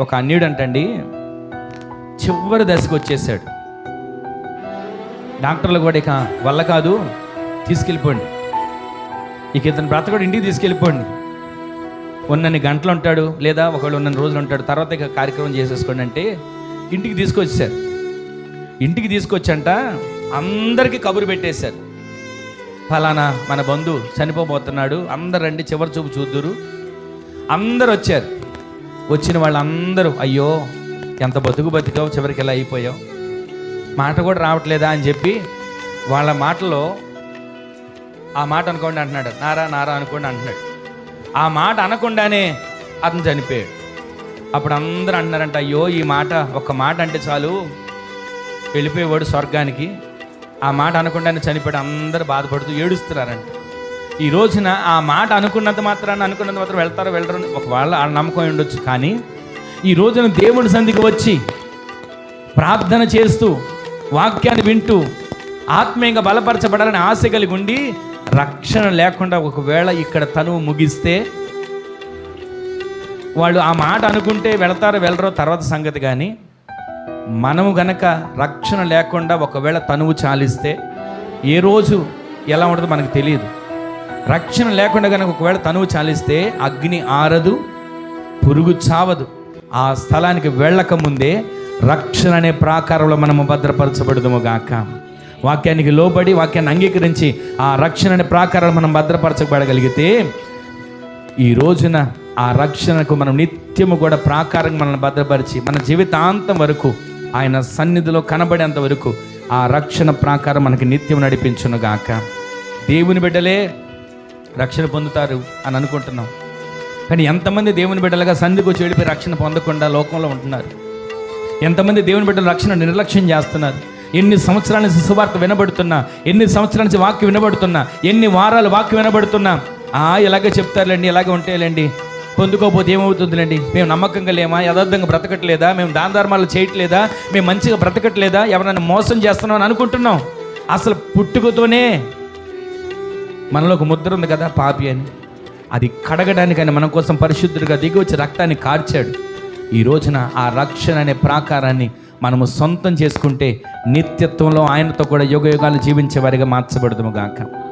ఒక అన్యుడు అంటండి చివరి దశకు వచ్చేసాడు. డాక్టర్లు కూడా ఇక వల్ల కాదు తీసుకెళ్ళిపోండి. ఇక ఇతను బ్రతకడు ఇంటికి తీసుకెళ్ళిపోండి. ఉన్నన్ని గంటలు ఉంటాడు లేదా ఒకళ్ళు ఉన్నన్ని రోజులు ఉంటాడు తర్వాత ఇక కార్యక్రమం చేసేసుకోండి అంటే ఇంటికి తీసుకొచ్చారు ఇంటికి తీసుకొచ్చంట అందరికీ కబురు పెట్టేశారు. ఫలానా మన బంధు చనిపోబోతున్నాడు అందరు రండి చివరి చూపు చూద్దురు. అందరు వచ్చారు వచ్చిన వాళ్ళందరూ అయ్యో ఎంత బతుకు బతికావు చివరికి ఎలా అయిపోయావు? మాట కూడా రావట్లేదా? అని చెప్పి వాళ్ళ మాటలో ఆ మాట అనుకోండి అంటున్నాడు. నారా నారా అనుకోండి అంటున్నాడు. ఆ మాట అనకుండానే అతను చనిపోయాడు. అప్పుడు అందరూ అంటున్నారంట అయ్యో ఈ మాట ఒక మాట అంటే చాలు. వెళ్ళిపోయేవాడు స్వర్గానికి. ఆ మాట అనకుండానే చనిపోయాడు. అందరూ బాధపడుతూ ఏడుస్తున్నారంట. ఈ రోజున ఆ మాట అనుకున్నంత మాత్రాన్ని అనుకున్నంత మాత్రం వెళ్తారో వెళ్ళరు ఒకవేళ వాళ్ళ నమ్మకం ఉండొచ్చు. కానీ ఈ రోజున దేవుని సంధికి వచ్చి ప్రార్థన చేస్తూ వాక్యాన్ని వింటూ ఆత్మీయంగా బలపరచబడాలని ఆశ కలిగి ఉండి రక్షణ లేకుండా ఒకవేళ ఇక్కడ తనువు ముగిస్తే వాళ్ళు ఆ మాట అనుకుంటే వెళతారో వెళ్ళరో తర్వాత సంగతి కానీ మనము గనక రక్షణ లేకుండా ఒకవేళ తనువు చాలిస్తే ఏ రోజు ఎలా ఉంటుందో మనకు తెలియదు. రక్షణ లేకుండా కనుక ఒకవేళ తనువు చాలిస్తే అగ్ని ఆరదు పురుగు చావదు. ఆ స్థలానికి వెళ్ళక ముందే రక్షణ అనే ప్రాకారంలో మనము భద్రపరచబడదుము గాక. వాక్యానికి లోబడి వాక్యాన్ని అంగీకరించి ఆ రక్షణ అనే ప్రాకారం మనం భద్రపరచబడగలిగితే ఈ రోజున ఆ రక్షణకు మనం నిత్యము కూడా ప్రాకారం మనల్ని భద్రపరిచి మన జీవితాంతం వరకు ఆయన సన్నిధిలో కనబడేంత వరకు ఆ రక్షణ ప్రాకారం మనకి నిత్యం నడిపించును గాక. దేవుని బిడ్డలే రక్షణ పొందుతారు అని అనుకుంటున్నాం. కానీ ఎంతమంది దేవుని బిడ్డలుగా సంధికి వచ్చి వెళ్ళిపోయి రక్షణ పొందకుండా లోకంలో ఉంటున్నారు? ఎంతమంది దేవుని బిడ్డలు రక్షణ నిర్లక్ష్యం చేస్తున్నారు? ఎన్ని సంవత్సరాల నుంచి సువార్త వినబడుతున్నా ఎన్ని సంవత్సరాల నుంచి వాక్యం వినబడుతున్నా ఎన్ని వారాలు వాక్యం వినబడుతున్నా ఆ ఇలాగే చెప్తారులేండి ఇలాగే ఉంటాయిలేండి పొందుకోకపోతే ఏమవుతుందిలేండి? మేము నమ్మకంగా లేమా? యథార్థంగా బ్రతకట్లేదా? మేము దాన ధర్మాలు చేయట్లేదా? మేము మంచిగా బ్రతకట్లేదా? ఎవరైనా మోసం చేస్తున్నాం అని అనుకుంటున్నాం? అసలు పుట్టుకతోనే మనలో ఒక ముద్ర ఉంది కదా పాపి అని. అది కడగడానికని మన కోసం పరిశుద్ధుడిగా దిగి వచ్చి రక్తాన్ని కార్చాడు. ఈ రోజున ఆ రక్షణ అనే ప్రాకారాన్ని మనము సొంతం చేసుకుంటే నిత్యత్వంలో ఆయనతో కూడా యుగ యుగాలు జీవించే వారిగా మార్చబడదుము గాక.